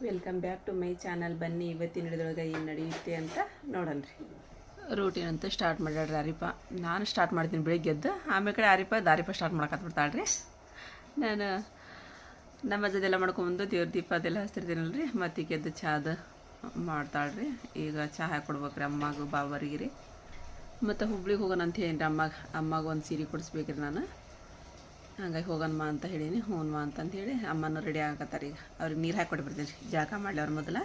Welcome back to my channel ಬನ್ನಿ, ಇವತ್ತಿನ ಹಿಡಿದೊಳಗೆ ಏನು ನಡೆಯುತ್ತೆ ಅಂತ ನೋಡೋಣ್ರಿ ರೂಟೀನ್ ಅಂತ ಸ್ಟಾರ್ಟ್ ಮಾಡ್ಯಾಡ್ರಿ ಅರಿಪ. ನಾನು ಸ್ಟಾರ್ಟ್ ಮಾಡ್ತೀನಿ ಬೆಳಿಗ್ಗೆ ಎದ್ದು ಆಮೇಲೆ ಕಡೆ ಅರಿಪ, ದಾರಿಪ ಸ್ಟಾರ್ಟ್ ಮಾಡಕತ್ಬಿಡ್ತಾಳ್ರಿ ನಾನು, ನಮ್ಮ ಜೊತೆಲ್ಲ ಮಾಡ್ಕೊಂಬಂದು ದೇವ್ರ ದೀಪ ಅದೆಲ್ಲ ಹಚ್ತಿರ್ತೀನಲ್ಲ ರೀ ಮತ್ತೆ ಈಗ ಎದ್ದು ಮಾಡ್ತಾಳೆ ರೀ. ಈಗ ಚಹಾ ಕೊಡ್ಬೇಕ್ರಿ ಅಮ್ಮಗೂ ಬಾಬರಿಗೆ ರೀ. ಮತ್ತು ಹುಬ್ಳಿಗೆ ಹೋಗೋಣ ಅಂತ ಹೇಳಿ ಅಮ್ಮಗೆ. ಅಮ್ಮಗೆ ಒಂದು ಸೀರೆ ಕೊಡಿಸ್ಬೇಕ್ರಿ ನಾನು. ಹಂಗಾಗಿ ಹೋಗೋಣಮ್ಮ ಅಂತ ಹೇಳೀನಿ ಹ್ಞೂನ್ಮ ಅಂತ ಹೇಳಿ ಅಮ್ಮನೂ ರೆಡಿ ಆಗತ್ತಾರ ಈಗ ಅವ್ರಿಗೆ ನೀರು ಹಾಕಿ ಕೊಟ್ಬಿಡ್ತೀನಿ ರೀ ಜಳಕ ಮಾಡಲಿ ಅವ್ರ ಮೊದಲ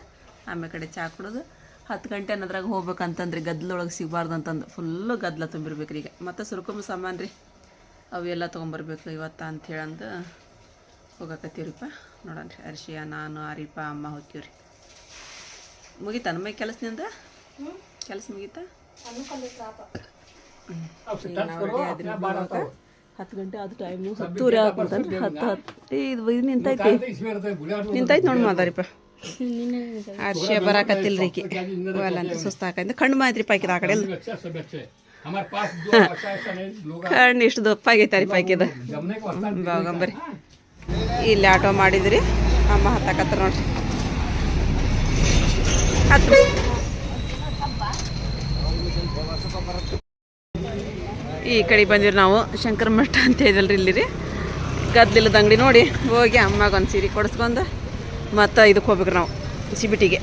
ಆಮೇಲೆ ಕಡೆ ಚಾ ಕುಡಿದು ಹತ್ತು ಗಂಟೆ ಅನ್ನೋದ್ರಾಗ ಹೋಗ್ಬೇಕಂತಂದ್ರಿ ಗದ್ದಲೊಳಗೆ ಸಿಗಬಾರ್ದು ಅಂತಂದು ಫುಲ್ಲು ಗದ್ದಲ ತುಂಬಿರ್ಬೇಕು ಈಗ ಮತ್ತು ಸುರ್ಕೊಂಬ ಸಾಮಾನು ರೀ ಅವೆಲ್ಲ ತೊಗೊಂಬರ್ಬೇಕು ಇವತ್ತು ಅಂತ ಹೇಳಂದು ಹೋಗಕತ್ತೀವ್ರಿಪ್ಪ ನೋಡೋಣ ರೀ ಅರ್ಶಿಯ ನಾನು ಅರಿಪ ಅಮ್ಮ ಹೋಗ್ತೀವ್ರಿ ಮುಗೀತಾ ನಮ್ಮ ಕೆಲಸದಿಂದ ಕೆಲಸ ಮುಗೀತಾ ಹತ್ತು ಗಂಟೆ ಆದ ಟೈಮು ಹತ್ತೂವರೆ ಆಗ್ಬಿಡ್ತಂದ್ರೆ ಹತ್ತು ಹತ್ತು. ಇದು ಇದು ನಿಂತೈತಿ ನಿಂತೈತಿ ನೋಡಿ ಮಾದಾರಿಪ್ಪ ಅರ್ಶಿಯ ಬರಾಕತ್ತಿಲ್ಲ ರೀ ಈಕಿ ಅಲ್ಲ ಅಂತ ಸುಸ್ತು ಹಾಕಂದ್ರೆ ಕಣ್ಣು ಮಾತ್ರಿ ಪಾಕಿದ ಆ ಕಡೆ. ಕಣ್ಣು ಇಷ್ಟು ದಪ್ಪಾಗೈತೆ ರೀ ಪಾಕಿದ ಬಾಗಂಬರಿ ಇಲ್ಲಿ ಆಟೋ ಮಾಡಿದ್ರಿ. ಅಮ್ಮ ಹತ್ತಾಕತ್ತಾರ ನೋಡ್ರಿ. ಹತ್ತು. ಈ ಕಡೆ ಬಂದಿರಿ ನಾವು ಶಂಕರ ಮಠ ಅಂತ ಇದಲ್ರಿ ಇಲ್ಲಿ ರೀ ಗದ್ದಲಿಲ್ಲದ ಅಂಗಡಿ ನೋಡಿ ಹೋಗಿ ಅಮ್ಮಗೆ ಒಂದು ಸೀರೆ ಕೊಡಿಸ್ಕೊಂಡು ಮತ್ತು ಇದಕ್ಕೆ ಹೋಗ್ಬೇಕ್ರಿ ನಾವು ಸಿಬಿಟಿಗೆ.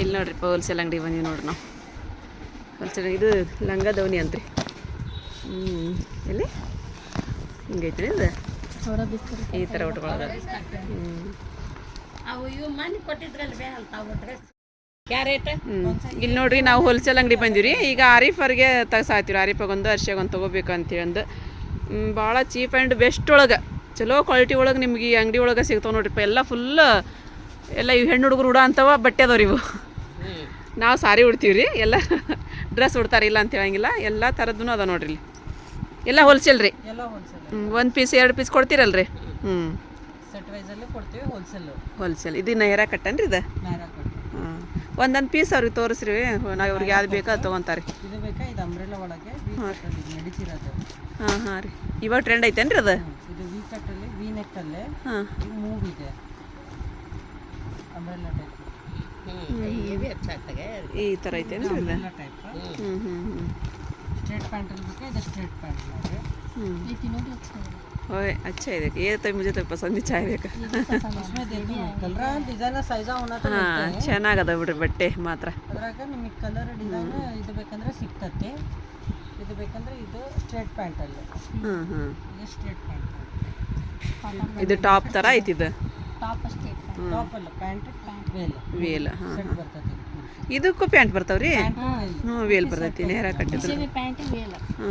ಇಲ್ಲಿ ನೋಡ್ರಿ ಹೋಲ್ಸೇಲ್ ಅಂಗಡಿ ಬಂದೀವಿ ನೋಡ್ರಿ ನಾವು. ಹೋಲ್ಸೇಲ್ ಇದು ಲಂಗ ದವನಿ ಅಂತ್ರಿ. ಹ್ಞೂ ಎಲ್ಲಿ? ಹಿಂಗೈತ್ರಿ ಇದು? ಈ ಥರ ಉಟ್ಕೊಳ್ಳೋದು ಹ್ಞೂ ಇಲ್ಲಿ ನೋಡ್ರಿ ನಾವು ಹೋಲ್ಸೇಲ್ ಅಂಗಡಿ ಬಂದಿವ್ರಿ. ಈಗ ಆರಿಫರ್ಗೆ ತಗಸಾತಿವ್ರಿ ಆರಿಫಾಗೊಂದು ಅರ್ಶಿಯಾಗೊಂದು ತಗೋಬೇಕು ಅಂತೇಳಿ ಭಾಳ ಚೀಪ್ ಆ್ಯಂಡ್ ಬೆಸ್ಟ್ ಒಳಗೆ. ಚಲೋ ಕ್ವಾಲಿಟಿ ಒಳಗೆ ನಿಮ್ಗೆ ಈ ಅಂಗಡಿ ಒಳಗೆ ಸಿಗ್ತಾವೆ ನೋಡ್ರಿಪ್ಪ. ಎಲ್ಲ ಫುಲ್ ಎಲ್ಲ ಇವು ಹೆಣ್ಣು ಹುಡುಗರು ಉಡೋ ಅಂತವ ಬಟ್ಟೆ ಅದಾವ್ರಿ ಇವು. ನಾವು ಸಾರಿ ಉಡ್ತೀವಿ ರೀ ಎಲ್ಲ ಡ್ರೆಸ್ ಉಡ್ತಾರೆ ಇಲ್ಲ ಅಂತ ಹೇಳಂಗಿಲ್ಲ. ಎಲ್ಲ ಥರದ್ದು ಅದ ನೋಡ್ರಿ ಇಲ್ಲಿ. ಎಲ್ಲ ಹೋಲ್ಸೇಲ್ ರೀ. ಒಂದು ಪೀಸ್ ಎರಡು ಪೀಸ್ ಕೊಡ್ತೀರಲ್ರಿ? ಹ್ಞೂ ಹೋಲ್ಸೇಲ್ ಇದು ನೈರಾ ಕಟ್ಟನ್ರಿ ಇದು? ಒಂದೊಂದು ಪೀಸ್ ಅವ್ರಿಗೆ ತೋರಿಸ್ರಿ. ನಾವು ಅವ್ರಿಗೆ ಯಾವ್ದು ಬೇಕಾ ಅದು ತೊಗೊತಾರೆ ಇದು ಬೇಕಾ? ಇದು ಅಂಬ್ರೆಲ್ಲ ಒಳಗೆ ನಡೀತಿರೋದು ಹಾಂ ಹಾಂ ರೀ. ಇವಾಗ ಟ್ರೆಂಡ್ ಐತೇನ್ರಿ ಅದು? ಇದು ವಿ ಕಟ್ಟಲ್ಲಿ ವಿ ನೆಕ್ಕಲ್ಲಿ ಹಾಂ. ಮೂವ್ ಇದೆ. ಅಂಬ್ರೆಲ್ಲ ಟೈಪ್ ಈ ಥರ ಐತೇನ್ರಿ ಇದು ಟೈಪ್ ಹ್ಞೂ ಹ್ಞೂ ಹ್ಞೂ ಸ್ಟ್ರೇಟ್ ಪ್ಯಾಂಟಲ್ಲಿ ಬೇಕಾ? ಇದು ಸ್ಟ್ರೇಟ್ ಪ್ಯಾಂಟ್ ಮಾಡಿ ಹ್ಞೂ ओए अच्छा है देखिए ये तो मुझे तो पसंद ही चाहिए इसमें देखो कलर ಡಿಸೈನ್ ಸೈಜ ಅವನ ಹಾಂ ಚೆನ್ನಾಗದ ಬಿಡ್ರಿ ಬಟ್ಟೆ ಮಾತ್ರ ಅದ್ರಾಗ ನಿಮಗೆ ಕಲರ್ ಡಿಸೈನ್ ಇದು ಬೇಕಂದ್ರೆ ಸಿಗ್ತತಿ ಇದು ಬೇಕಂದ್ರೆ ಇದು ಸ್ಟ್ರೇಟ್ ಪ್ಯಾಂಟಲ್ಲಿ ಹ್ಞೂ ಹ್ಞೂ ಇದು ಸ್ಟ್ರೇಟ್ ಪ್ಯಾಂಟ್ ಇದು ಟಾಪ್ ಥರ ಐತಿ ಇದು ಟಾಪ್ ಅಲ್ಲ ಪ್ಯಾಂಟ್ ಪ್ಯಾಂಟ್ ವೇಲ್ ವೇಲ್ ಹಾಂ ಸೆಟ್ ಬರ್ತದೆ ಇದಕ್ಕೂ ಪ್ಯಾಂಟ್ ಬರ್ತಾವ್ರಿ? ಹ್ಞೂ ವೇಲ್ ಬರ್ತೈತಿ ನೇರ ಕಟ್ಟಿದ್ರು.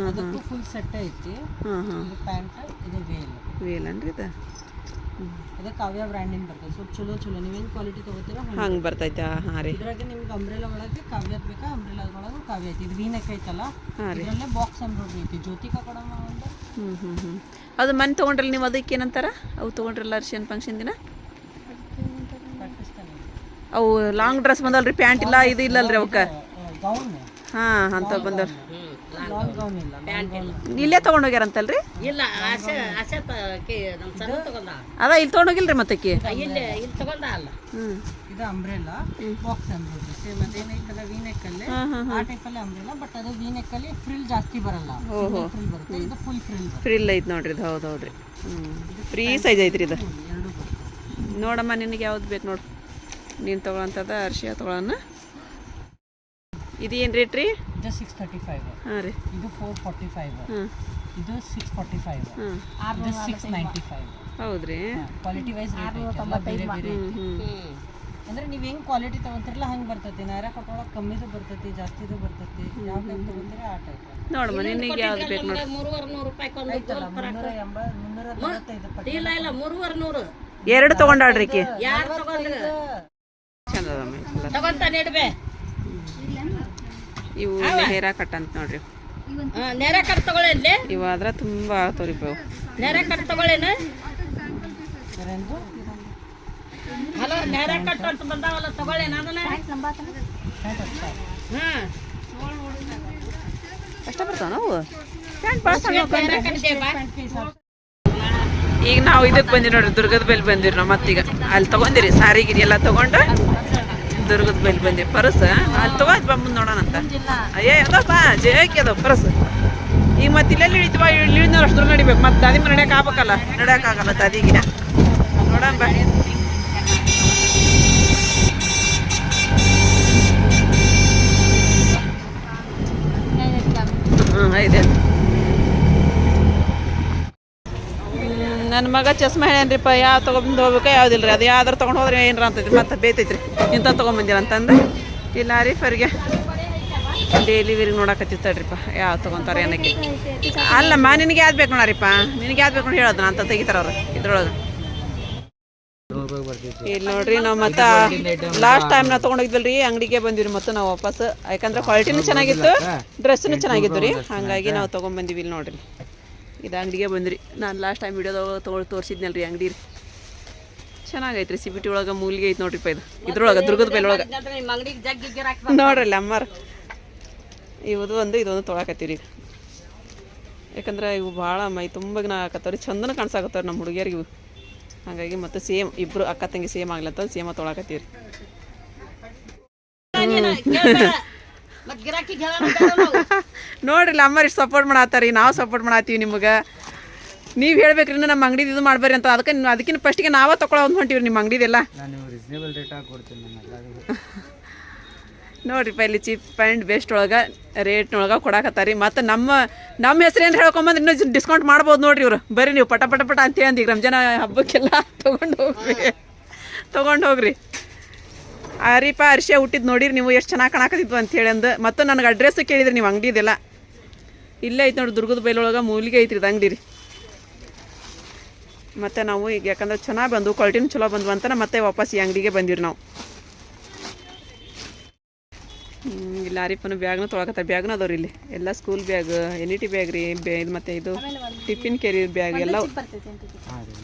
ಅದಕ್ಕೂ ಫುಲ್ ಸೆಟ್ ಐತಿ. ಹಾಂ ಹಾಂ ಪ್ಯಾಂಟ್ ಇದು ವೇಲ್ ವೇಲ್ ಅನ್ರಿ ಇದು? ಇದು ಕಾವ್ಯ ಬ್ರ್ಯಾಂಡಿಂಗ್ ಬರ್ತದೆ? ಸ್ವಲ್ಪ ಚಲೋ ಚಲೋ. ನೀವೇನು ಕ್ವಾಲಿಟಿ ತಗೋತೀರ ಹಂಗೆ ಬರ್ತೈತಾ ಹಾಂ ರೀ. ಇದ್ರಾಗೆ ನಿಮ್ಗೆ ಅಂಬ್ರೆಲಾ ಒಳಗೆ ಕಾವ್ಯದ ಬೇಕಾ? ಅಂಬ್ರೆಲಾ ಒಳಗೆ ಕಾವ್ಯ ಐತಿ. ಇದು ವೀನಕ್ ಐತಲ್ಲ? ಇದರಲ್ಲೇ ಬಾಕ್ಸ್ ಎಂಬ್ರಾಯ್ಡ್ರಿ ಐತಿ. ಜ್ಯೋತಿಕಾ ಕೊಡಮ್ಮ ಒಂದು. ಹ್ಞೂ ಹ್ಞೂ ಹ್ಞೂ ಅದು ಮನೆ ತೊಗೊಂಡ್ರಲ್ಲ ನೀವು ಅದಕ್ಕೆ ಏನಂತಾರ? ಅವು ತೊಗೊಂಡ್ರಲ್ಲ ಅರ್ಶಿಯನ್ ಫಂಕ್ಷನ್ ದಿನ? ಅವು ಲಾಂಗ್ ಡ್ರೆಸ್ ಬಂದಲ್ರಿ ಪ್ಯಾಂಟ್ ಇಲ್ಲ ಇದು ಇಲ್ಲಲ್ರಿ ಅವಕ್ಕೆ. ಹಾ ಹಾಂ ಅಂತ ಬಂದವ್ರಿ. ಲಾಂಗ್ ಗೌನ್ ಇಲ್ಲ ತಗೊಂಡೋಗ್ಯಾರಂತಲ್ರಿ ಇಲ್ಲ. ಆಸೆ ಆಸೆ ನಮ್ಮ ಸಣ್ಣ ತಗೊಂಡ. ಅದ ಇಲ್ಲಿ ತಗೊಂಡೋಗಿಲ್ರಿ ಮತ್ತೆ ಇಲ್ಲಿ ಇಲ್ಲಿ ತಗೊಂಡ ಅಲ್ಲ. ಇದು ಅಂಬ್ರೆಲಾ ಬಾಕ್ಸ್ ಎಂಬ್ರಾಯ್ಡ್ರಿ ಸೇಮ್ ಅದೇನೈತಲ್ಲ ವೀನೆಕ್ ಅಲ್ಲಿ? ಹಾಂ ಹಾಂ ಆ ಟೈಪ್ ಅಲ್ಲಿ ಅಂಬ್ರೆಲಾ ಬಟ್ ಅದು ವೀನೆಕ್ ಅಲ್ಲಿ ಫ್ರಿಲ್ ಜಾಸ್ತಿ ಬರಲ್ಲ. ಫ್ರಿಲ್ ಬರುತ್ತೆ ಇದು ಫುಲ್ ಫ್ರಿಲ್ ಫ್ರಿಲ್ ಐತೆ ನೋಡ್ರಿ ಇದು ಹೌದು ಹೌದ್ರಿ. ಹ್ಞೂ ಫ್ರೀ ಸೈಜ್ ಐತ್ರಿ ಇದು. ನೋಡಮ್ಮ ನಿನಗೆ ಯಾವ್ದು ಬೇಕು ನೋಡು. ನೀನು ತೊಗೊಳಂಥದ್ದು ಅರ್ಶಿಯ ತೊಗೊಳನ್ನ ಇದು ಏನು ರೇಟ್ ರೀ? ಇದು ಸಿಕ್ಸ್ ತರ್ಟಿ ಫೈವ್ ಹಾಂ ರೀ. ಇದು ಫೋರ್ ಫಾರ್ಟಿ ಫೈವ್ ಹಾಂ. ಇದು ಸಿಕ್ಸ್ ಫಾರ್ಟಿ ಫೈವ್ ಹಾಂ ಇದು ಸಿಕ್ಸ್ ನೈಂಟಿ ಫೈವ್ ಹೌದ್ರಿ ಕ್ವಾಲಿಟಿ ವೈಸ್ ರೇಟ್ ಬೇರೆ ಬೇರೆ ಹ್ಞೂ ಹ್ಞೂ ಅಂದ್ರೆ ನೀವು ಹೆಂಗ್ ಕ್ವಾಲಿಟಿ ತಗೊಂತಿರಲ್ಲ ಹಂಗೆ ಬರ್ತೈತಿ. ನಾರ ಕೊಟ್ಟೊಳಗೆ ಕಮ್ಮಿದು ಬರ್ತೈತಿ ಜಾಸ್ತಿದು ಬರ್ತೈತಿ. ಯಾವ ಟೈಪ್ ತಗೊಂತೀರಿ ಆ ಟೈಪ್ ನೋಡಿ ಮನೆ ನಿಮಗೆ ಯಾವ್ದು ಬೇಕು ನೋಡಿ ಮೂರುವರೆ ನೂರು ರೂಪಾಯಿ ಮುನ್ನೂರ ಎಂಬತ್ತು ಮುನ್ನೂರ ಇಲ್ಲ ಇಲ್ಲ ಮೂರುವರೆ ನೂರು. ಎರಡು ತೊಗೊಂಡಾಳ್ರಿ colour. ಇವು ಹೇರಾ ಕಟ್ ಅಂತ ನೋಡ್ರಿ. ನೇರ ಕಟ್ ತಗೊಳ್ಳೇನ್ಲಿ ಇವು ಆದ್ರೆ ತುಂಬ ಆಗ್ತಾವ್ರಿ ಇವು ನೆರೆ ಕಟ್ ತಗೊಳ್ಳೇನ. ಹಲೋ ನೆರೆ ಕಟ್ ಅಂತ ಬಂದಾವಲ್ಲ ತಗೊಳ್ಳೇನ ಅದನ್ನ ಹಾಂ ಅಷ್ಟ ಬರ್ತಾವ ನಾವು ನೆರೆ ಈಗ ನಾವು ಇದಕ್ಕೆ ಬಂದಿವಿ ನೋಡ್ರಿ ದುರ್ಗದ ಬೆಲ್ ಬಂದಿರಿ ನಾವು ಮತ್ತೀಗ ಅಲ್ಲಿ ತಗೊಂಡಿರಿ ಸಾರಿ ಗಿರಿ ಎಲ್ಲ ತಗೊಂಡು. ದುರ್ಗದ ಬೆಲ್ ಬಂದೆ. ಪರಸ? ಅಲ್ಲಿ ತಗೋದ್ ಬಾ, ಮುಂದೆ ನೋಡೋಣ ಅಂತ. ಅಯ್ಯೇ ಅದಪ್ಪ ಜೇಕಿ ಅದ, ಪರಸ. ಈಗ ಮತ್ತೆ ಇಲ್ಲೆಲ್ಲಿ ಇಳಿತವಾ? ಇಳಿದ ಅಷ್ಟು ನಡಿಬೇಕು. ಮತ್ತೆ ದಾದಿ ಮೇಲೆ ನಡ್ಯಕ್ಕೆ ಆಗ್ಬೇಕಲ್ಲ ಆಗಲ್ಲ ದಾದಿಗೆ ನೋಡೋಣ ಬಾ ಹ್ಞೂ ಇದೆ ನನ್ನ ಮಗ ಚಸ್ಮಾ ಹೇಳ್ಯಾನ್ರಿಪ್ಪ ಯಾವ ತೊಗೊಂಬಂದು ಹೋಗ್ಬೇಕು? ಯಾವ್ದಿಲ್ಲ ರೀ ಅದು ಯಾವ್ದಾರು ತೊಗೊಂಡು ಹೋದ್ರೆ ಏನ್ರ ಅಂತೈತಿ? ಮತ್ತೆ ಬೇತೈತ್ರಿ ಇಂಥ ತೊಗೊಂಬಂದಿರ ಅಂತಂದು? ಇಲ್ಲ ಫರ್ಗೆ. ಡೈಲಿ ವೀರಿಗೆ ನೋಡಕತ್ತಿತ್ತು ತಡ್ರಿಪ್ಪ ಯಾವ ತೊಗೊಂತಾರೆ ಏನಕ್ಕೆ. ಅಲ್ಲಮ್ಮ, ನಿನಗೆ ಯಾವ್ದು ಬೇಕು ನೋಡ್ರಿಪ್ಪ ನಿನಗೆ ಯಾವ್ದು ಬೇಕು ಹೇಳೋದು ಹೇಳೋದು ಅಂತ ತೆಗಿತಾರ ಅವ್ರು ಇದ್ರೊಳಗೆ. ಇಲ್ಲಿ ನೋಡ್ರಿ ನಾವು ಮತ್ತೆ ಲಾಸ್ಟ್ ಟೈಮ್ ನಾವು ತೊಗೊಂಡೋಗಿದ್ವಲ್ರಿ ಅಂಗಡಿಗೆ ಬಂದಿವ್ರಿ ಮತ್ತೆ ನಾವು ವಾಪಸ್. ಯಾಕಂದ್ರೆ ಕ್ವಾಲಿಟಿನೂ ಚೆನ್ನಾಗಿತ್ತು ಡ್ರೆಸ್ನು ಚೆನ್ನಾಗಿತ್ತು ರೀ. ಹಾಗಾಗಿ ನಾವು ತೊಗೊಂಡ್ಬಂದಿವಿ ಇಲ್ಲಿ ನೋಡ್ರಿ. ಇದು ಅಂಗಡಿಗೆ ಬಂದ್ರಿ. ನಾನು ಲಾಸ್ಟ್ ಟೈಮ್ ವಿಡಿಯೋದಾಗ ತೊಗೊಳ್ ತೋರಿಸಿದ್ನಲ್ಲ ರೀ ಅಂಗಡಿ ರೀ. ಚೆನ್ನಾಗೈತ್ರಿ ಸಿ ಬಿ ಟಿ ಒಳಗೆ ಮೂಲಿಗೆ ಐತೆ ನೋಡ್ರಿ ಇದು. ಇದ್ರೊಳಗೆ ದುರ್ಗದ ಬೈಲ್ ಒಳಗೆ. ನಿಮ್ಮ ಅಂಗಡಿಗೆ ಜಗ್ಗಿ ಗಿರಾಕಿ ನೋಡ್ರಲ್ಲ ಅಮ್ಮಾರ. ಇವದು ಒಂದು ಇದೊಂದು ತೊಳಕತ್ತೀರಿ ಈಗ. ಯಾಕಂದ್ರೆ ಇವು ಭಾಳ ಮೈ ತುಂಬ ಹಾಕತ್ತವ್ರಿ ಚಂದನ ಕಾಣಿಸಾಕತ್ತವ್ರಿ ನಮ್ಮ ಹುಡುಗಿಯರಿಗೆ ಇವು. ಹಾಗಾಗಿ ಮತ್ತೆ ಸೇಮ್ ಇಬ್ರು ಅಕ್ಕ ತಂಗಿ ಸೇಮ್ ಆಗ್ಲತ್ತ ಸೇಮ ತೊಳಕತ್ತೀರಿ. ನೋಡ್ರಿ ಅಮ್ಮ ಇಷ್ಟು ಸಪೋರ್ಟ್ ಮಾಡತ್ತಾರಿ ನಾವು ಸಪೋರ್ಟ್ ಮಾಡತ್ತೀವಿ ನಿಮಗೆ. ನೀವು ಹೇಳ್ಬೇಕ್ರಿ ಇನ್ನು ನಮ್ಮ ಅಂಗಡಿ ಇದು ಮಾಡ್ಬೇರಿ ಅಂತ. ಅದಕ್ಕೆ ಅದಕ್ಕಿಂತ ಫಸ್ಟಿಗೆ ನಾವೇ ತೊಗೊಳೋ ಒಂದು ಹೊಂಟಿವ್ರಿ ನಿಮ್ಮ ಅಂಗಡಿದೆಲ್ಲ ನೋಡ್ರಿಪ್ಪ ಇಲ್ಲಿ ಚೀಪ್ ಆ್ಯಂಡ್ ಬೆಸ್ಟ್ ಒಳಗೆ ರೇಟ್ನೊಳಗೆ ಕೊಡಾಕತ್ತಾರಿ. ಮತ್ತು ನಮ್ಮ ನಮ್ಮ ಹೆಸರು ಏನು ಹೇಳ್ಕೊಂಬಂದ್ರೆ ಇನ್ನೂ ಡಿಸ್ಕೌಂಟ್ ಮಾಡ್ಬೋದು ನೋಡ್ರಿ ಇವ್ರು. ಬರ್ರಿ ನೀವು ಪಟ ಪಟ ಪಟ ಅಂತ ಹೇಳಿ ರಂಜಾನ ಹಬ್ಬಕ್ಕೆಲ್ಲ ತೊಗೊಂಡು ಹೋಗ್ರಿ. ತೊಗೊಂಡು ಹೋಗ್ರಿ. ಅರಿಪ ಅರಿಶೆ ಹುಟ್ಟಿದ್ ನೋಡಿರಿ ನೀವು ಎಷ್ಟು ಚೆನ್ನಾಗಿ ಕಾಣಕತ್ತಿದ್ವು ಅಂತ ಹೇಳಿ ಅಂದು. ಮತ್ತು ನನಗೆ ಅಡ್ರೆಸ್ ಕೇಳಿದ್ರಿ ನೀವು ಅಂಗಡಿ ಇದೆಲ್ಲ. ಇಲ್ಲೇ ಐತೆ ನೋಡಿ ದುರ್ಗದ ಬೈಲೊಳಗೆ ಮೂಲಿಗೆ ಐತ್ರಿ ಇದು ಅಂಗಡಿ ರೀ. ಮತ್ತು ನಾವು ಈಗ ಯಾಕಂದ್ರೆ ಚೆನ್ನಾಗಿ ಬಂದು ಕ್ವಾಲಿಟಿನೂ ಚಲೋ ಬಂದ್ವು ಅಂತ ಮತ್ತೆ ವಾಪಸ್ ಈ ಅಂಗಡಿಗೆ ಬಂದಿರಿ ನಾವು. ಇಲ್ಲ ಅರಿಪನ ಬ್ಯಾಗ್ನೂ ಬ್ಯಾಗ್ನ ಬ್ಯಾಗ್ನೂ ಅದಾವ್ರಿ ಇಲ್ಲಿ. ಎಲ್ಲ school bag N E T bag ರೀ ಬೇ ಇದು ಮತ್ತು ಇದು ಟಿಫಿನ್ ಕೆರಿಯರ್ ಬ್ಯಾಗ್ ಎಲ್ಲ ಹಾಂ ರೀ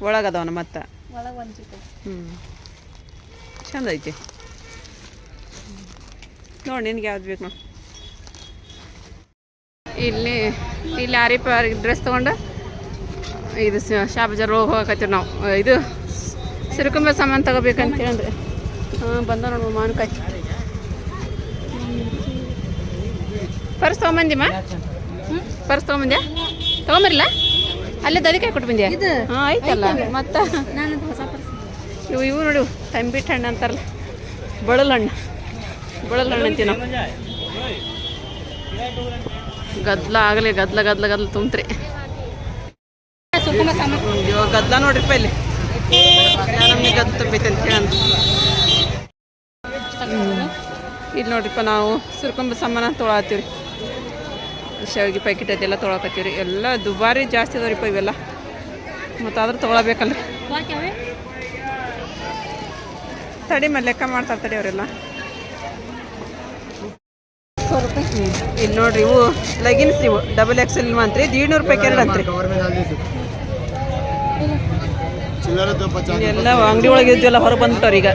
ಹ್ಞೂ ಹ್ಞೂ ಒಳಗದವನ ಮತ್ತೆ? ಹ್ಞೂ ಚಂದ ಐತಿ ನೋಡಿ ನಿನ್ಗೆ ಯಾವ್ದು ಬೇಕು ನೋಡಿ. ಇಲ್ಲಿ ಇಲ್ಲಿ ಆರಿಪ ಡ್ರೆಸ್ ತೊಗೊಂಡು? ಇದು ಶಾಬಜಾರ್ ಹೋಗಿ ಹೋಗಕತ್ತೀವಿ ನಾವು. ಇದು ಸಿರುಕುಂಬ ಸಾಮಾನು ತಗೋಬೇಕಂತ ಹೇಳಿ ಹಾಂ ಬಂದ ನೋಡು ಮಾವಿನಕಾಯಿ. Purse ತೊಗೊಂಬಂದಿಮ್ಮ purse ತೊಗೊಂಬಂದ್ಯಾ? ತೊಗೊಂಬರಿಲ್ಲ ಅಲ್ಲೇ ದಲಿಕಾಯಿ ಕೊಟ್ಟು ಬಂದ್ಯಾ? ಹಾಂ ಆಯ್ತಲ್ಲ. ಮತ್ತೆ? ಇವು ಇವು ನೋಡಿ ತಂಬಿಟ್ಟು ಹಣ್ಣು ಅಂತಾರಲ್ಲ. ಬಳಲ್ ಹಣ್ಣು ಬಳಲ್ ಹಣ್ಣು ಅಂತೀವಿ ನಾವು ಗದ್ಲ ಆಗಲಿ ಗದ್ಲ ಗದ್ಲ ಗದ್ಲ ತುಂಬ್ತ್ರಿ. ಇವಾಗ ಗದ್ಲ ನೋಡ್ರಿಪ್ಪ ಇಲ್ಲಿ. ನಮಗೆ ಗದ್ಲ ತುಂಬೈತೆ ಅಂತ ಹೇಳಂತ ಇಲ್ಲಿ ನೋಡ್ರಿಪ್ಪ ನಾವು ಸುರ್ಕೊಂಬ ಸಾಮಾನ ತೊಗೊಳತ್ತೀವಿ ಶಾವಿಗೆ ಪ್ಯಾಕೆಟ್ ಅದೆಲ್ಲ ತೊಗೊಳಕತ್ತೀವಿ ರೀ ಎಲ್ಲ ದುಬಾರಿ ಜಾಸ್ತಿ ಅದಾವ್ರಿಪ್ಪ ಇವೆಲ್ಲ. ಮತ್ತು ಆದ್ರೂ ತೊಗೊಳಬೇಕಲ್ಲ ತಡಿ ಮೇಲೆ ಲೆಕ್ಕ ಮಾಡ್ತಾರೆ ತಡಿ ಅವರೆಲ್ಲ. ಇಲ್ಲಿ ನೋಡ್ರಿ ಇವು ಲಗಿನ್ಸ್ ಇವು. ಡಬಲ್ ಎಕ್ಸ್ ಎಲ್ ಅಂತ್ರಿ. ದೀಡ್ನೂರು ರೂಪಾಯಿ ಎರಡು ಅಂತ್ರಿ. ಎಲ್ಲ ಅಂಗಡಿ ಒಳಗೆ ಇದ್ವೆಲ್ಲ ಹೊರಗೆ ಬಂದ್ಬಿಟ್ಟವ್ರಿ ಈಗ.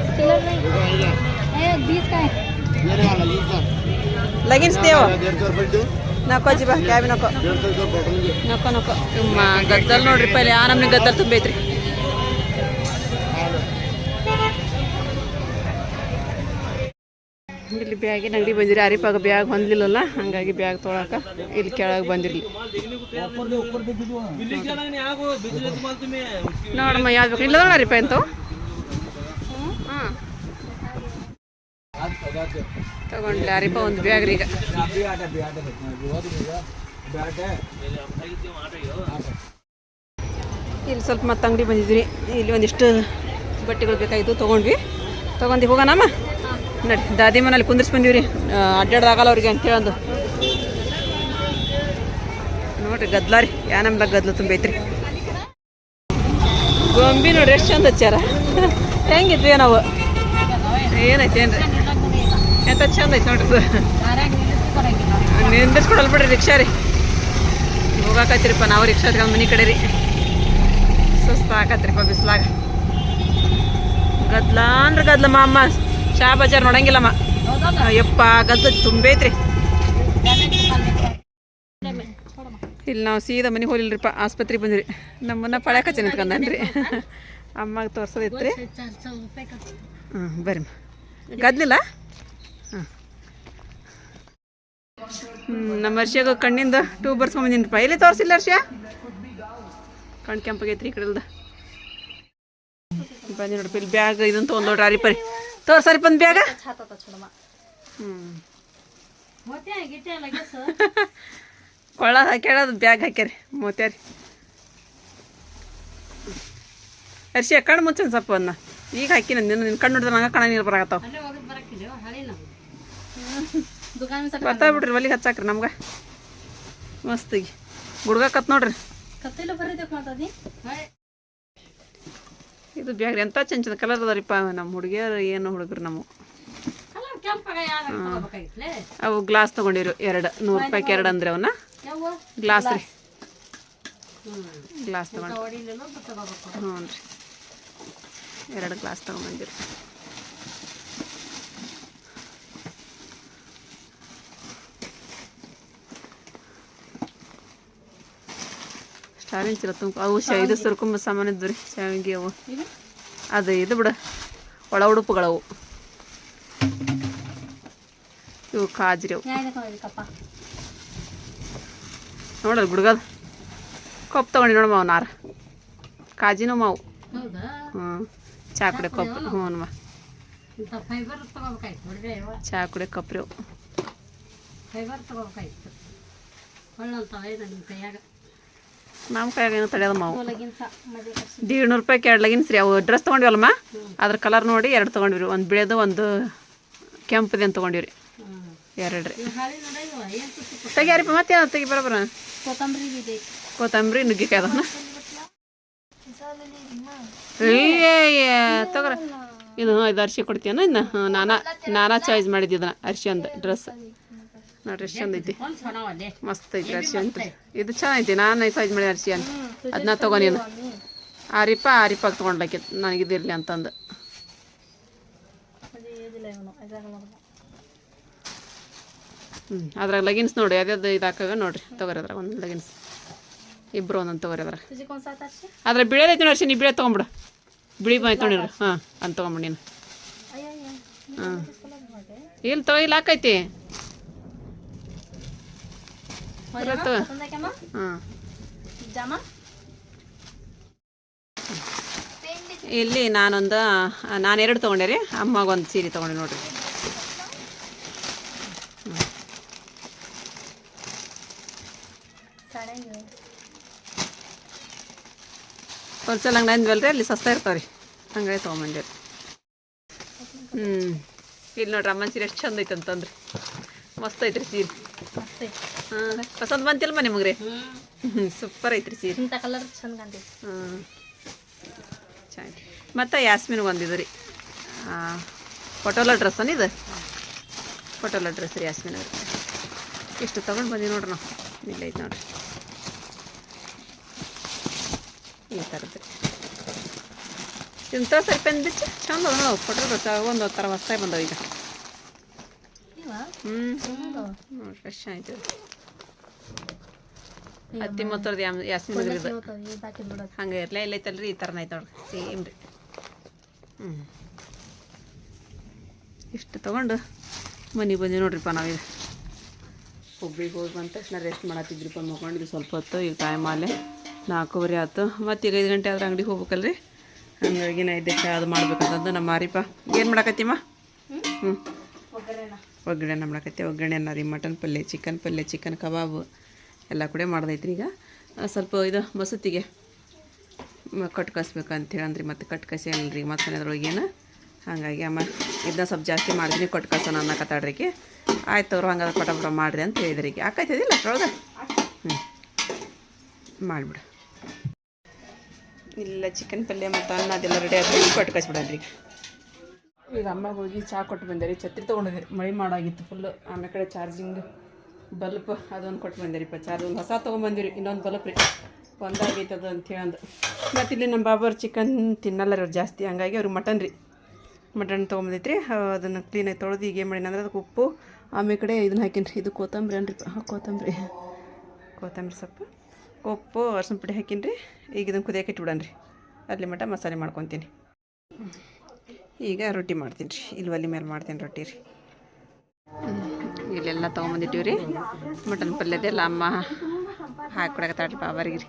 ಲಗಿನ್ಸ್ ದೇವ. ನಕೋ ಜಿ ಬಾ ಕ್ಯಾಬ್ ನಕ್ಕ ನಕ್ಕ ನಕೋ. ನಿಮ್ಮ ಗದ್ದಲ್ ನೋಡ್ರಿಪ್ಪ ಇಲ್ಲಿ ಆ ನಮ್ಗೆ ಗದ್ದಲ್ ತುಂಬೈತ್ರಿ. ಇಲ್ಲಿ ಬ್ಯಾಗಿನ ಅಂಗಡಿ ಬಂದಿರಿ, ಅರಿಪಾಗ ಬ್ಯಾಗ್ ಹೊಂದ್ಲಿಲ್ಲಲ್ಲ, ಹಂಗಾಗಿ ಬ್ಯಾಗ್ ತೊಳಕ ಇಲ್ಲಿ ಕೆಳಗೆ ಬಂದಿರಲಿ. ನೋಡಮ್ಮ, ಯಾವ್ದು ಇಲ್ಲ ನೋಡ್ರಿ ಪಾ ಹಾಂ ತಗೊಂಡ್ಲಿ ಅರಿಪ ಒಂದು ಬ್ಯಾಗ್ ಈಗ. ಇಲ್ಲಿ ಸ್ವಲ್ಪ ಮತ್ತೆ ಅಂಗಡಿ ಬಂದಿದ್ವಿ. ಇಲ್ಲಿ ಒಂದಿಷ್ಟು ಬಟ್ಟೆಗಳು ಬೇಕಾಗಿತ್ತು ತೊಗೊಂಡ್ವಿ. ತೊಗೊಂಡು ಹೋಗೋಣಮ್ಮ. ನಡಿ, ದಾದಿ ಮನೇಲಿ ಕುಂದಿರ್ಸಿ ಬಂದೀವಿ ರೀ ಅಡ್ಡಾಡ್ದಾಗಲ್ಲ ಅವ್ರಿಗೆ ಅಂತೇಳಿ ಅಂದು ನೋಡ್ರಿ ಗದ್ಲ ರೀ ಯಾನಮ್ದಾಗ ಗದ್ಲು ತುಂಬೈತ್ರಿ. ಗೊಂಬಿ ನೋಡ್ರಿ, ಎಷ್ಟು ಚಂದ ಹಚ್ಚಾರ ಹೆಂಗಿದ್ವಿ ನಾವು? ಏನೈತಿ ಏನ್ರಿ? ಎಂತ ಚಂದ ಐತಿ ನೋಡ್ರಿ ನಿಂದಿಸ್ಕೊಡಲ್ ಬಿಡ್ರಿ ರಿಕ್ಷಾ ರೀ. ಹೋಗಾಕತ್ರಿಪ್ಪ ನಾವು ರಿಕ್ಷಾ ಹತ್ಕೊಂಡು ಮನೆ ಕಡೆ ರೀ. ಸುಸ್ತು ಆಕತ್ರಿಪ್ಪ ಬಿಸ್ಲಾಗ. ಗದ್ಲ ಅಂದ್ರೆ ಗದ್ಲಮ್ಮ ಅಮ್ಮ. ಚಾ ಬಜಾರ್ ನೋಡಂಗಿಲ್ಲಮ್ಮ. ಯಪ್ಪ ಗದ್ಲ ತುಂಬೈತ್ರಿ. ಇಲ್ಲಿ ನಾವು ಸೀದಾ ಮನೆಗೆ ಹೋಲಿಲ್ರಿಪ್ಪ ಆಸ್ಪತ್ರೆಗೆ ಬಂದ್ರಿ ನಮ್ಮನ್ನ ಪಳ್ಯಾಕ ಹಚ್ಚಿ ನಿಂತ್ಕೊಂಡನ್ರಿ ಅಮ್ಮಗೆ ತೋರ್ಸೋದಿತ್ತು ರೀ ಚಾರ್ ಸಾವಿರ ರೂಪಾಯಿ ಕಟ್ಟಿ ಹ್ಞೂ ಬರ್ರಿ ಗದ್ಲಿಲ್ಲ? ನಮ್ಮ ವರ್ಷಿಯಾಗ ಕಣ್ಣಿಂದ ಟ್ಯೂಬ್ ಬರ್ಸ್ಕೊಂಬಂದಿನ್ರಿಪ್ಪ ಎಲ್ಲಿ ತೋರಿಸಿಲ್ಲ ಹರ್ಷ ಕಣ್ ಕೆಂಪಾಗೈತ್ರಿ ಈ ಕಡೆಲ್ದ. ಬಂದಿ ನೋಡ್ರಿ, ಇಲ್ಲಿ ಬ್ಯಾಗ್ ಇದನ್ನ ತೊಗೊಂಡೋಡ್ರಿ ಅರಿಪರಿ ತೋರ್ಸರಿ ಬಂದು ಬ್ಯಾಗ. ಕೊಳ್ಳ ಹಾಕ್ಯಾಡ ಬ್ಯಾಗ್ ಹಾಕ್ಯಾರಿ. ಮೋತ್ಯಾರಿ. ಹರ್ಷಿ ಕಣ್ಣು ಮುಚ್ಚನ್ ಸ್ವಲ್ಪ ಅನ್ನ ಈಗ ಹಾಕಿ ನಿನ್ನ ನಿನ್ನ ಕಣ್ಣು ನೋಡಿದ್ರೆ ನಂಗೆ ಕಣ ನೀರು ಬರಾಕತ್ತಾವ. ಗೊತ್ತಾಗ್ಬಿಟ್ರಿ ಒಲಿಗೆ ಹಚ್ಚಾಕ್ರಿ ನಮ್ಗೆ. ಮಸ್ತಿಗೆ. ಗುಡ್ಗಾಕತ್ ನೋಡ್ರಿ. ಕತ್ತಿಲ್ಲ ಬರೀಬೇಕು ಇದು ಬ್ಯಾಗ್ರಿ ಎಂತ ಚಂದ ಚಂದ ಕಲರ್ ಅದಾರಿಪ್ಪ ನಮ್ಮ ಹುಡುಗಿಯರು ಏನು ಹುಡುಗರು ನಮ್ಮ. ಅವು ಗ್ಲಾಸ್ ತಗೊಂಡಿರು ಎರಡು ನೂರು ರೂಪಾಯಿ ಎರಡು ಅಂದ್ರೆ ಅವನ್ನ. ಗ್ಲಾಸ್ ರೀ. ಗ್ಲಾಸ್ ತಗೊಂಡ್ರಿ ಹ್ಞೂ ರೀ. ಎರಡು ಗ್ಲಾಸ್ ತೊಗೊಂಬಂದಿರಿ ಸ್ಟಾಲಿನ್ ಚೀಲ ತುಂಬ ಅವು ಶ ಇದು ಸುರ್ಕೊಂಬ ಸಾಮಾನು ಇದ್ವು ರೀ ಶಾವಿಗೆ ಅವು ಅದು ಇದು ಬಿಡ. ಒಳ ಉಡುಪುಗಳವು. ಇವು ಕಾಜ್ರಿ ಅವು. ನೋಡ್ರಿ ನೋಡಲ್ಲ ಗುಡ್ಗದ. ಕಪ್ ತೊಗೊಂಡು ನೋಡಮ್ಮ ಅವು ನಾರ. ಕಾಜಿನೂ ಮಾವು. ಹ್ಞೂ. ಚಾ ಕುಡೆ ಕಪ್ ಹ್ಞೂ ಅಮ್ಮ ಇಂಥ ಫೈಬರ್ ತಗೋಬೇಕಾಯ್ತು ಚಾ ಕುಡೆ ಕಪ್ರಿ ಅವು. ಫೈಬರ್ ತಗೋಬೇಕಾಯ್ತು. ನನ್ನ ಕೈಯಾಗ? ನಮ್ಮ ಕೈಯಾಗ ಏನು ತಡೆಯೋದು ಮಾವು ದೀಡ್ ನೂರು ರೂಪಾಯಿ ಎರಡು ಲಗಿನ್ಸ್ ರೀ. ಅವು ಡ್ರೆಸ್ ತೊಗೊಂಡಿವಲ್ಲಮ್ಮ? ಅದ್ರ ಕಲರ್ ನೋಡಿ ಎರಡು ತೊಗೊಂಡಿವ್ರಿ. ಒಂದು ಬಿಳೆದು ಒಂದು ಕೆಂಪುದು ಅಂತ ತೊಗೊಂಡಿವ್ರಿ. ಎರಡು ರೀ. ತೆಗಿಯಾರಿಪ್ಪ ಮತ್ತೆ ಯಾವ್ದು ತೆಗಿ ಬರೋಬ್ರ? ಕೊತ್ತಂಬರಿ ನುಗ್ಗಿಕಾಯಿ ಅದನ್ನ. ತಗೋರ. ಇದು ಹಾಂ ಇದು ಅರ್ಶಿ ಕೊಡ್ತೀಯನ ಇನ್ನು? ನಾನಾ ನಾನಾ ಚಾಯ್ಸ್ ಮಾಡಿದ್ದೆ ಇದನ್ನ ಅರ್ಶಿ ಅಂದ ಡ್ರೆಸ್ ನೋಡ್ರಿ ಎಷ್ಟು ಚಂದ ಐತಿ ಮಸ್ತ್ ಐತಿ ಅರ್ಶಿ ಅಂತ. ಇದು ಚೆನ್ನಾಗೈತಿ ನಾನು ಸೈಜ್ ಮಾಡಿ ಅರ್ಶಿ ಅಂತ. ಅದನ್ನ ತಗೋ ನೀನು. ಆರಿಪ ಆರಿಪಾಗ ನನಗೆ ನನಗಿದಿರಲಿ ಅಂತಂದು. ಹ್ಞೂ ಅದ್ರಾಗ ಲಗಿನ್ಸ್ ನೋಡಿ ಅದ್ಯಾವ್ದು ಇದು ಹಾಕಾಗ ನೋಡ್ರಿ. ತಗೋರಿ ಅದ್ರಾಗ ಒಂದು ಲಗಿನ್ಸ್ ಇಬ್ಬರು ಒಂದೊಂದು ತಗೋರಿ ಅದ್ರಾಗ. ಅದ್ರ ಬಿಳಿಯದೈತಿ ನೋಡಿ ನೀ ಬಿಳಿ ತೊಗೊಂಬಿಡು. ಬಿಳಿ ಬಾಯ್ ತೊಗೊಂಡಿರು ಹಾಂ ಅಂತ ತೊಗೊಂಬಿಡಿ ನೀನು. ಹಾಂ. ಇಲ್ಲಿ ತಗೋ ಇಲ್ಲಿ ಹಾಕೈತಿ ಹಾಂ ಇಲ್ಲಿ ನಾನೊಂದು ನಾನು ಎರಡು ತೊಗೊಂಡೆ ರೀ. ಅಮ್ಮಗೊಂದು ಸೀರೆ ತೊಗೊಂಡೆ ನೋಡ್ರಿ. ಹೋಲ್ಸೇಲ್ ಅಂಗಡಿ ಅಂದ್ವಲ್ರಿ ಅಲ್ಲಿ ಸಸ್ತಾ ಇರ್ತಾವೆ ರೀ ಹಂಗಾಗಿ ತೊಗೊಂಬಂದೇವ್ರಿ ಹ್ಞೂ ಇಲ್ಲಿ ನೋಡ್ರಿ ಅಮ್ಮನ ಸೀರೆ ಎಷ್ಟು ಚಂದ ಐತೆ ಅಂತಂದ್ರಿ ಮಸ್ತ್ ಐತ್ರಿ ಸೀರೆ. ಪಸಂದ್ ಬಂತಿಲ್ಮ ನಿಮಗೆ ರೀ ಸೂಪರ್ ಐತ್ರಿ ಸೀರೆ. ಇಂಥ ಕಲರ್ ಚಂದ ಕಾಣ್ತೈತಿ. ಹ್ಞೂ ಚೆನ್ನಾಗಿ ಮತ್ತು ಯಾಸ್ಮಿನ್ಗೆ ಒಂದಿದು ರೀ ಪಟೋಲ ಡ್ರೆಸ್ ಇದು? ಪಟೋಲ ಡ್ರೆಸ್ ರೀ ಯಾಸ್ಮಿನ್ ಅವ್ರಿ ಇಷ್ಟು ತೊಗೊಂಡು ಬಂದಿ ನೋಡ್ರಿ ನಾವು. ಇಲ್ಲ ಐತೆ ನೋಡ್ರಿ. ಈ ಥರದ್ದು ಇಂಥ ಸ್ವಲ್ಪ ಬಿಚ್ಚ ಚಂದ ಅದ ನಾವು ಪಟೋಲ ಡ್ರೆಸ್ ಒಂದು ಥರ ಹೊಸ್ತಾಗಿ ಬಂದವು ಈಗ. ಹ್ಞೂ ನೋಡ್ರಿ ಫ್ರೆಶ್ ಆಯ್ತು ಹತ್ತಿ ಮೊತ್ತರದ ಯಾಸ್ಮಿನ್ ಇದು ಹಂಗೆ ಇರ್ಲೇ ಇಲ್ಲ ಐತಲ್ರಿ ಈ ಥರನ ಐತೆ ನೋಡ್ರಿ. ಸೇಮ್ ರೀ. ಹ್ಞೂ ಇಷ್ಟು ತಗೊಂಡು ಮನೆಗೆ ಬಂದೀವಿ ನೋಡ್ರಿಪ್ಪ ನಾವೀಗ ಒಬ್ರಿಗೆ ಹೋಗಿ ಬಂದ ತಕ್ಷಣ ರೆಸ್ಟ್ ಮಾಡತ್ತಿದ್ರಿಪ್ಪ ಮಕ್ಕೊಂಡಿದ್ವಿ ಸ್ವಲ್ಪ ಹೊತ್ತು ಈಗ ಟೈಮ್ ಅಲ್ಲೇ ನಾಲ್ಕೂವರೆ ಆಯ್ತು ಮತ್ತು ಈಗ ಐದು ಗಂಟೆ ಆದ್ರೆ ಅಂಗಡಿಗೆ ಹೋಗ್ಬೇಕಲ್ರಿ? ಹಂಗಾಗಿ ನಾ ಇದ್ದೆ ಅದು ಮಾಡ್ಬೇಕಂತಂದು ನಮ್ಮ ಮಾರಿಪ್ಪ. ಏನು ಮಾಡಕತ್ತೀಮ್ಮ ಹ್ಞೂ ಒಗ್ಗರಣೆ. ಮಾಡಕತ್ತಿ. ಒಗ್ಗರಣೆ ಅನ್ನ ರೀ ಮಟನ್ ಪಲ್ಯ ಚಿಕನ್ ಪಲ್ಯ ಚಿಕನ್ ಕಬಾಬು. ಎಲ್ಲ ಕೂಡ ಮಾಡ್ದೈತ್ರಿ ಈಗ. ಸ್ವಲ್ಪ ಇದು ಮಸೂತಿಗೆ ಕಟ್ ಕಸ್ಬೇಕಂತೇಳಿ ಅಂದ್ರಿ ಮತ್ತೆ ಕಟ್ ಕಸಿ ಅಲ್ರಿ ಮತ್ತೆ ಅದ್ರೊಳಗೆ ಏನು? ಹಾಗಾಗಿ ಅಮ್ಮ ಇದನ್ನ ಸ್ವಲ್ಪ ಜಾಸ್ತಿ ಮಾಡಿದ್ರಿ ಕೊಟ್ಟು ಕಳ್ಸೋಣ ಅನ್ನಕತ್ತಾಡ್ರಿಗೆ ಆಯ್ತು ಅವ್ರು ಹಂಗಾದ್ರೆ ಪಟ ಮಾಡಿರಿ ಅಂತ ಹೇಳಿದ್ರಿ ಈಗ ಆಕೈತದಿಲ್ಲ ಅದ್ರೊಳಗೆ ಹ್ಞೂ ಮಾಡಿಬಿಡು. ಇಲ್ಲ ಚಿಕನ್ ಪಲ್ಯ ಮತ್ತು ಅನ್ನ ಅದೆಲ್ಲ ರೆಡಿ ಆದ್ಮೇಲೆ ಕೊಟ್ಟು ಈಗ ಅಮ್ಮಗೆ ಹೋಗಿ ಚಾ ಕೊಟ್ಟು ಬಂದೆ ರೀ. ಛತ್ರಿ ತೊಗೊಂಡಿದ್ರಿ ಮಳೆ ಮಾಡಾಗಿತ್ತು ಫುಲ್ಲು ಆಮೇಲೆ ಕಡೆ ಚಾರ್ಜಿಂಗ್ ಬಲ್ಪ್ ಅದೊಂದು ಕೊಟ್ಟು ಬಂದಿರಿ ಪಾ ಅದೊಂದು ಹೊಸ ತೊಗೊಂಬಂದಿರಿ. ಇನ್ನೊಂದು ಬಲ್ಪ್ ರೀ. ಒಂದಾಗೈತದ ಅಂತೇಳಂದು ಮತ್ತು ಇಲ್ಲಿ ನಮ್ಮ ಬಾಬರ್ ಚಿಕನ್ ತಿನ್ನಲ್ಲ ರೀ ಅವ್ರು ಜಾಸ್ತಿ. ಹಂಗಾಗಿ ಅವ್ರು ಮಟನ್ ರೀ. ಮಟನ್ ತೊಗೊಂಬಂದೈತ್ರಿ. ಅದನ್ನು ಕ್ಲೀನಾಗಿ ತೊಳೆದು ಈಗ ಏನು ಮಾಡಿ ಅಂದ್ರೆ ಅದಕ್ಕೆ ಉಪ್ಪು, ಆಮೇಲೆ ಕಡೆ ಇದನ್ನ ಹಾಕಿನಿ ರೀ. ಇದು ಕೊತ್ತಂಬರಿ ಅನ್ರಿ. ಕೊತ್ತಂಬರಿ. ಕೊತ್ತಂಬರಿ ಸೊಪ್ಪು, ಉಪ್ಪು ಅರ್ಶಿನ ಪುಡಿ ಹಾಕಿನಿ ರೀ. ಈಗ ಇದನ್ನು ಕುದಿಯೋಕೆ ಇಟ್ಬಿಡನ್ರಿ ಅಲ್ಲಿ ಮಟ ಮಸಾಲೆ ಮಾಡ್ಕೊತೀನಿ. ಈಗ ರೊಟ್ಟಿ ಮಾಡ್ತೀನಿ ರೀ. ಇಲ್ಲಿ ಮೇಲೆ ಮಾಡ್ತೀನಿ ರೊಟ್ಟಿ ರೀ. ಇಲ್ಲೆಲ್ಲ ತೊಗೊಂಬಂದಿಟ್ಟಿವಿ ರೀ ಮಟನ್ ಪಲ್ಯದೆಲ್ಲ ಅಮ್ಮ ಹಾಕಿ ಕೊಡಕತ್ತಾಡ್ರಿ ಬಾಬಾರಿಗೆ ರೀ